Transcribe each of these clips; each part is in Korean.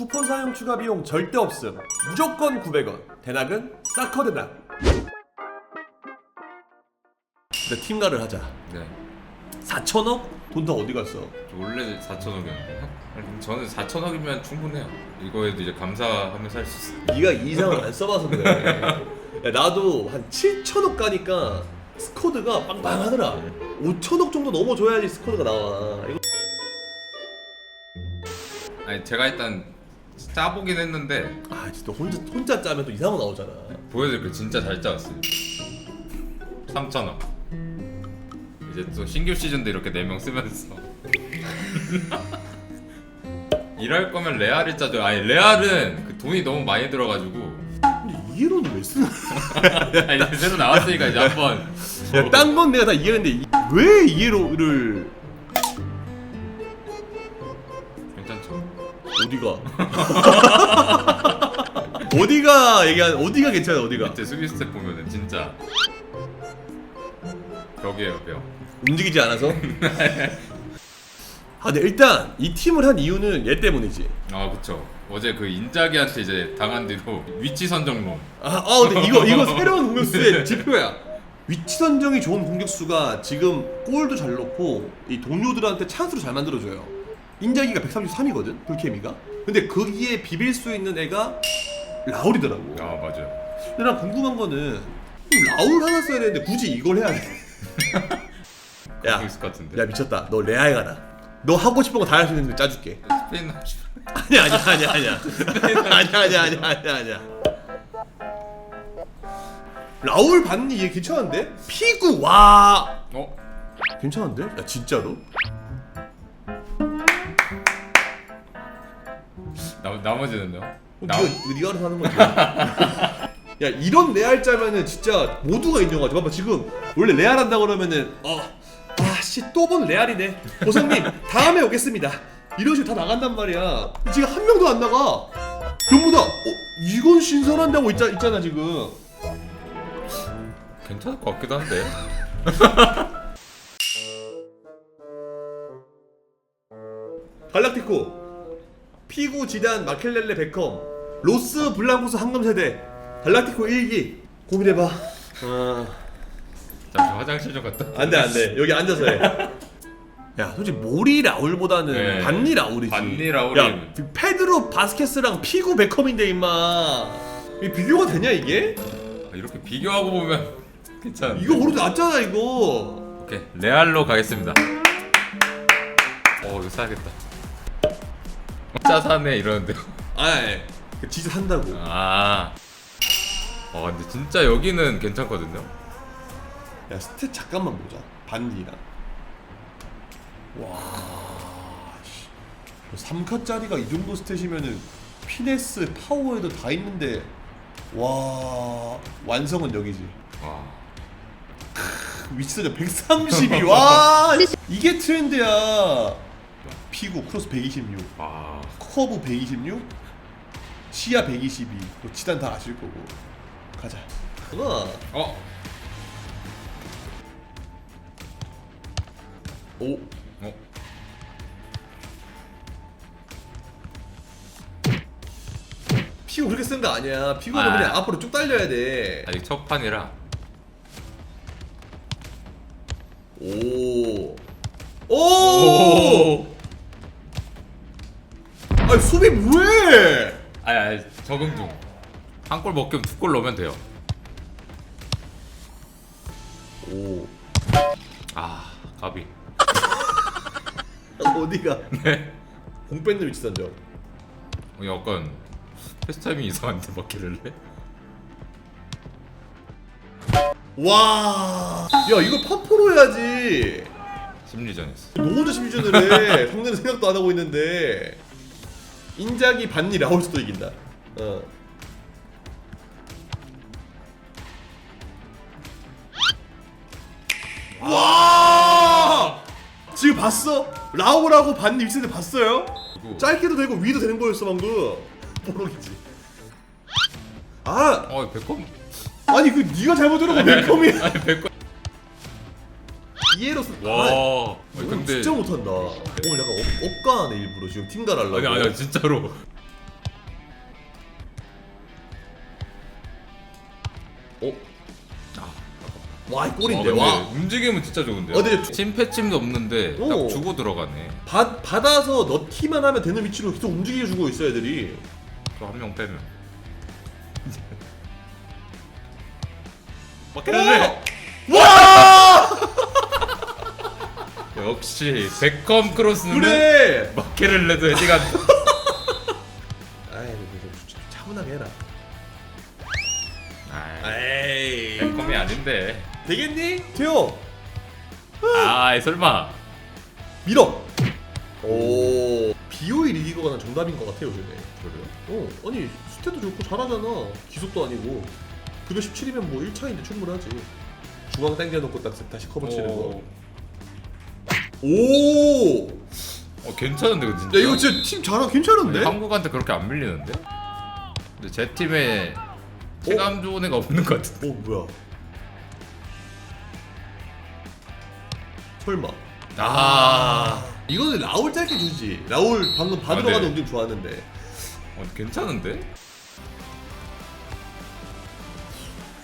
쿠폰 사용 추가 비용 절대 없음. 무조건 900원. 대낙은 사커 대낙. 근데 팀가를 하자. 네. 4천억? 돈 다 어디 갔어? 원래 4천억이었는데 저는 4천억이면 충분해요. 이거에도 이제 감사하며 살수 있어요. 네가 이상을 안 써봐서 그래. 야, 나도 한 7천억 가니까 스쿼드가 빵빵하더라. 5천억 정도 넘어줘야지 스쿼드가 나와. 이거 아니 제가 일단 짜보긴 했는데 아 진짜 혼자 혼자 짜면 또 이상한 거 나오잖아. 보여드릴게요. 진짜 잘 짜왔어요. 3천억. 이제 또 신규 시즌도 이렇게 4명 쓰면서 일할 거면 레알을 짜죠. 아니 레알은 그 돈이 너무 많이 들어가지고 근데 이해로는 왜 쓰는? 아니, 이제 새로 나왔으니까 이제 한번 야, 딴 건 내가 다 이해했는데 이- 왜 이해로를 어디가? 어디가 얘기한 어디가 괜찮아 어디가? 밑에 수비 스텝 보면은 진짜 벽이에요 벽. 움직이지 않아서? 아, 근데 일단 이 팀을 한 이유는 얘 때문이지. 아 그쵸. 어제 그 인자기한테 이제 당한 뒤로 위치 선정론. 아, 아 근데 이거 이거 새로운 공격수의 지표야. 위치 선정이 좋은 공격수가 지금 골도 잘 넣고 이 동료들한테 찬스로 잘 만들어줘요. 인자기가 133이거든 불케미가. 근데 거기에 비빌 수 있는 애가 라울이더라고. 아 맞아요. 근데 난 궁금한 거는 라울 하나 써야 되는데 굳이 이걸 해야 돼. 야, 것 같은데. 야 미쳤다. 너 레알 가라. 너 하고 싶은 거 다 할 수 있는 거 짜줄게. 스페인 하고 싶어. 아니야 아니야 아니야 아니야 아니야 아니야 아니야 아니야 아니야 라울 봤니 얘 괜찮은데? 피구 와 어? 괜찮은데? 야 진짜로? 나 나머지는요? 네가 네가 알아서 하는 거지. 야 이런 레알 짜면은 진짜 모두가 인정하죠. 봐봐 지금 원래 레알 한다 그러면은 어 아씨 또 본 레알이네. 보성님 다음에 오겠습니다. 이런 식으로 다 나간단 말이야. 지금 한 명도 안 나가. 전부 다 어, 이건 신선한다고 있자, 있잖아 지금. 괜찮을 것 같기도 한데. 갈락티코 피구 지단 마켈렐레 베컴 로스 블랑코스 황금 세대 갈락티코 1기 고민해봐 어... 잠시 화장실 좀 갔다. 안돼 안돼 여기 앉아서 해 야 솔직히 모리 라울보다는 네. 반니 라울이지 반니 라울이- 야 페드로 바스케스랑 피구 베컴인데 임마 이게 비교가 되냐 이게? 아, 이렇게 비교하고 보면 괜찮은데. 이거 오히려 낫잖아 이거 오케이 레알로 가겠습니다. 어 이거 사야겠다. 짜 사네 이러는데요. 아이 그 진짜 산다고 아. 어 근데 진짜 여기는 괜찮거든요. 야 스탯 잠깐만 보자 반디랑 와 3컷짜리가 이 정도 스탯이면은 피네스 파워에도 다 있는데 와 완성은 여기지 와. 위치선정 132. 와 이게 트렌드야. 피구 크로스 126, 와. 커브 126, 시야 122. 또 치단 다 아실 거고. 가자. 하나. 어. 오. 어. 피구 그렇게 쓴거 아니야. 피구는 아. 그냥 앞으로 쭉 달려야 돼. 아직 첫 판이라. 오. 오. 아니 수비 뭐해? 아니 아니 적응 중. 한 골 먹으면 두 골 넣으면 돼요. 오. 아 가비. 어디가? 네. 공 뺏는 위치 선정. 어, 약간 패스 타이밍 이상한데 막기를래? 와. 야 이거 파포로 해야지. 심리전이었어. 너 혼자 심리전을 해. 상대는 생각도 안 하고 있는데. 인자기 반니 라올 수도 이긴다. 어. 와! 지금 봤어? 라울하고 반니 위치인데 봤어요? 짧게도 되고 위도 되는 거였어 방금. 뽀록이지. 아, 어 백컴. 아니 그 네가 잘못 들은 거 웰컴이 아니 백컴. 이해로서 와. 와 아니, 근데 진짜 못한다. 오늘 약간 업, 업가하네 일부러 지금 팀갈 하려고. 아니 아니 진짜로 어? 아, 와 꼴인데 아, 와. 근데 움직임은 진짜 좋은데요 어, 근데 침패침도 없는데 오. 딱 주고 들어가네 받 받아서 넣기만 하면 되는 위치로 계속 움직여주고 있어 애들이. 또 한 명 빼면 막 와! 역시 베컴 크로스는 그래. 마케를 레도 헤딩 안. 아이, 좀 차분하게 해라. 아, 에이. 베컴이 아닌데. 되겠니? 태요. 아, 설마. 밀어. 오. 비오일 이기거나 정답인 것 같아 요즘에. 그래요? 어, 아니 스탯도 좋고 잘하잖아. 기속도 아니고. 급여 17이면 뭐 1차인데 충분하지. 중앙 당겨놓고 딱 다시 커버 치는 거. 오. 오. 어, 괜찮은데 그 진짜. 야 이거 진짜 팀 잘하 괜찮은데? 한국한테 그렇게 안 밀리는데? 근데 제 팀에 체감 좋은 애가 없는 것 같은데. 어 뭐야? 설마. 아, 이거는 라울 짧게 주지. 라울 방금 받으러 아, 네. 가는 움직임 좋았는데. 어, 괜찮은데?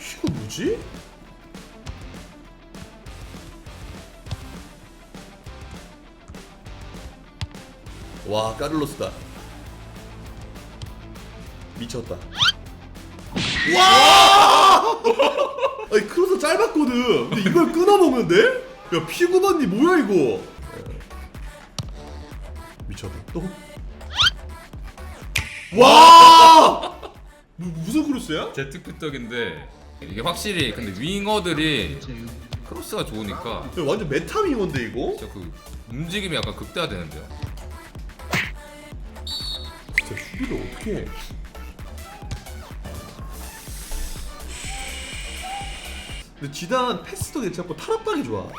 이거 뭐지? 와 까를로스다. 미쳤다. 와! 아니 크로스 짧았거든. 근데 이걸 끊어 먹는데? 야 피구만니 뭐야 이거? 미쳤다. 또? 와! 무, 무슨 크로스야? 제트피떡인데 이게 확실히 근데 윙어들이 크로스가 좋으니까 야, 완전 메타밍 건데 이거? 진짜 그 움직임이 약간 극대화되는데요. 수비를 어떻게 해? 근데 지단 패스도 괜찮고 탈압박이 좋아.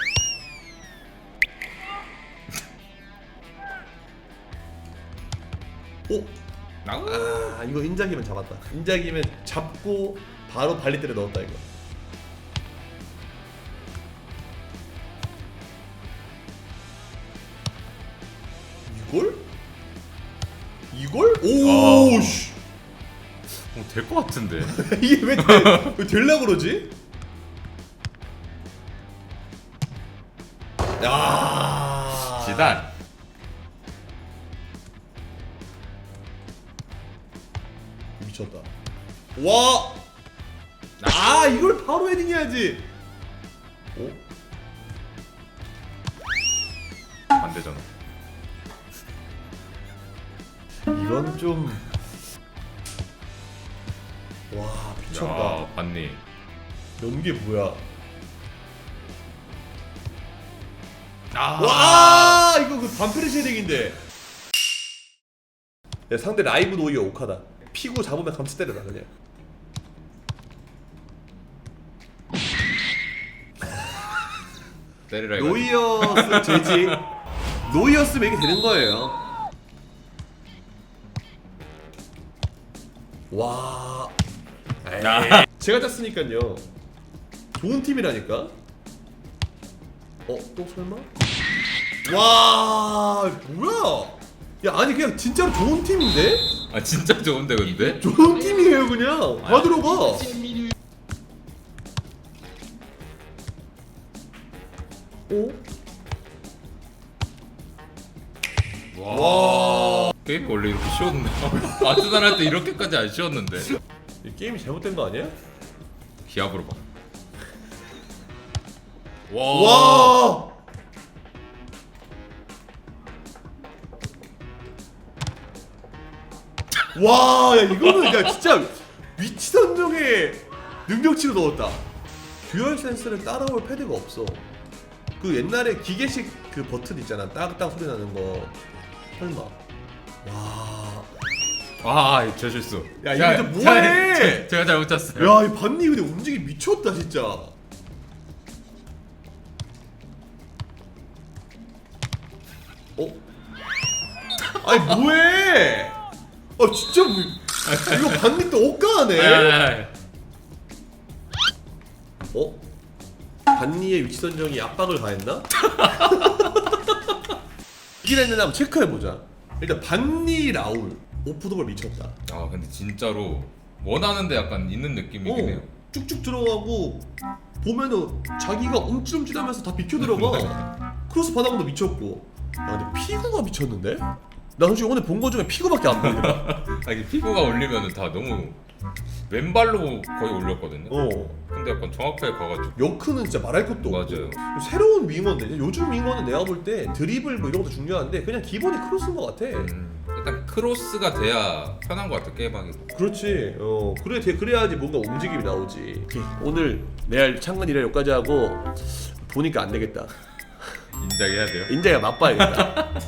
오. 아 이거 인자기면 잡았다. 인자기면 잡고 바로 발리 때려 넣었다 이거. 이걸? 오, 아. 씨. 어, 될것 같은데. 이게 왜, 되, 왜 될라 그러지? 야 지단. 미쳤다. 와. 아 이걸 바로 헤딩해야지. 오? 안 되잖아. 이건 좀. 와 미쳤다. 야, 봤니? 연계 뭐야? 아. 와 이거 그 반페르시 헤딩인데. 야 상대 라이브 노이어 오카다. 피고 잡으면 감치 때려라 그냥. 때리라 이거. 노이어스 죄지. 노이어스면 이게 되는 거예요. 와. 야. 에이. 제가 짰으니까요. 좋은 팀이라니까. 어, 또 설마? 와, 뭐야? 야, 아니 그냥 진짜로 좋은 팀인데? 아 진짜 좋은데 근데? 좋은 팀이에요, 그냥. 다 들어가. 어? 와. 게임이 원래 이렇게 쉬웠나? 아스날 할때 이렇게까지 안 쉬웠는데. 이 게임이 잘못된 거 아니야? 기압으로 봐. 와. 와! 와, 야 이거는 야 진짜 위치 선정에 능력치로 넣었다. 듀얼 센스를 따라올 패드가 없어. 그 옛날에 기계식 그 버튼 있잖아. 딱딱 소리 나는 거. 설마. 와. 아, 제 실수. 야, 이거 좀 뭐해? 제가, 잘못 쳤어요. 야, 이 반니 근데 움직임 미쳤다 진짜. 어? 아니 뭐해? 아 진짜 뭐 이거 반니 또 옷가하네. 아, 어? 반니의 위치 선정이 압박을 가했나? 이길 했는지 한번 체크해 보자. 일단 반니 라울 오프도볼 미쳤다. 아, 근데 진짜로 원하는데 약간 있는 느낌이긴 어. 해요. 쭉쭉 들어가고 보면은 자기가 움찔움찔하면서 다 비켜 들어가. 크로스 받아본도 미쳤고. 야 근데 피구가 미쳤는데? 나 솔직히 오늘 본 거 중에 피구밖에 안 보이더라. 아 이게 피부가 올리면은 다 너무 왼발로 거의 올렸거든요. 어. 근데 약간 정확하게 가가지고 요크는 진짜 말할 것도 맞아요. 없고 새로운 윙어인데 요즘 윙어는 내가 볼 때 드리블 뭐 이런 것도 중요한데 그냥 기본이 크로스인 것 같아. 음, 일단 크로스가 돼야 편한 것 같아 게임하기. 그렇지. 어 그래 돼 그래야지 뭔가 움직임이 나오지. 오늘 레알 창근 일을 여기까지 하고 보니까 안 되겠다. 인정해야 돼요. 인자가 맛봐야겠다.